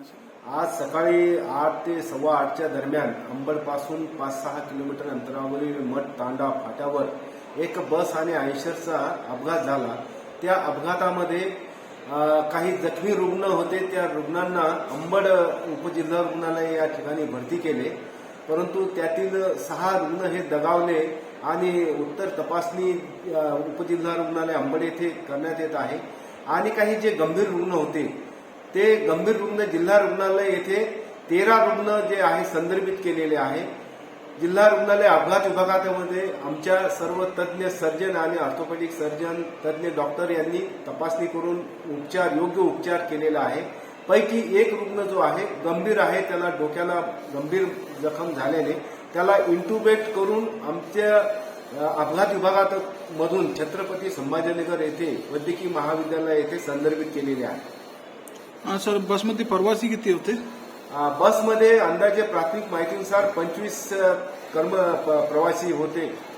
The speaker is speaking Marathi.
आज सकाळी आठ ते सव्वा आठच्या दरम्यान अंबडपासून पाच सहा किलोमीटर अंतरावरील मठ तांडा फाट्यावर एक बस आणि आयशरचा अपघात झाला. त्या अपघातामध्ये काही जखमी रुग्ण होते. त्या रुग्णांना अंबड उपजिल्हा रुग्णालय या ठिकाणी भरती केले. परंतु त्यातील सहा रुग्ण हे दगावले आणि उत्तर तपासणी उपजिल्हा रुग्णालय अंबड येथे करण्यात येत आहे. आणि काही जे गंभीर रुग्ण होते ते गंभीर रुग्ण जिल्हा रुग्णालय येथे तेरा रुग्ण जे आहे संदर्भित केलेले आहे. जिल्हा रुग्णालय अपघात विभागामध्ये आमच्या सर्व तज्ज्ञ सर्जन आणि ऑर्थोपेडिक सर्जन तज्ज्ञ डॉक्टर यांनी तपासणी करून उपचार योग्य उपचार केलेला आहे. पैकी एक रुग्ण जो आहे गंभीर आहे त्याला डोक्याला गंभीर जखम झाल्याने त्याला इंटुबेट करून आमच्या अपघात विभागात मधून छत्रपती संभाजीनगर येथे वैद्यकीय महाविद्यालय येथे संदर्भित केलेले आहे. हा सर बसमध्ये प्रवासी किती होते? बसमध्ये अंदाजे प्राथमिक माहितीनुसार पंचवीस कर्म प- प्रवासी होते.